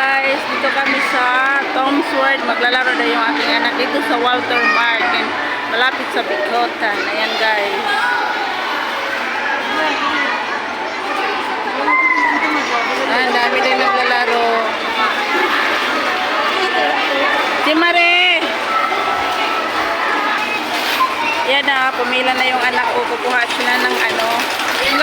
Guys, dito kami sa Tom's World. Maglalaro na yung aking anak dito sa Walter Mark. And malapit sa Bicotan. Ayan guys. Ah, ang dami din naglalaro. Si Mare! Yan na, pumila na yung anak ko. Kukuha siya na ng ano. Yung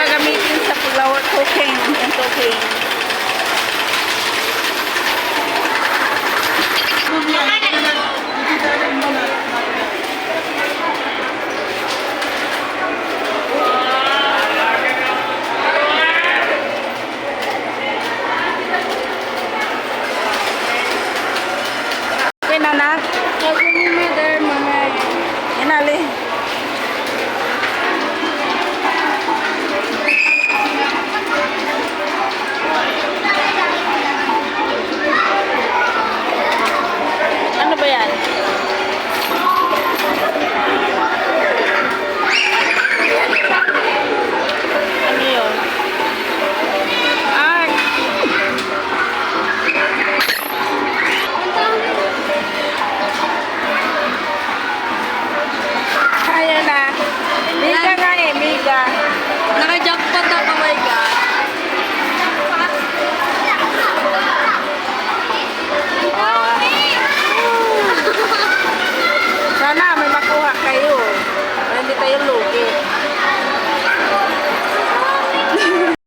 так.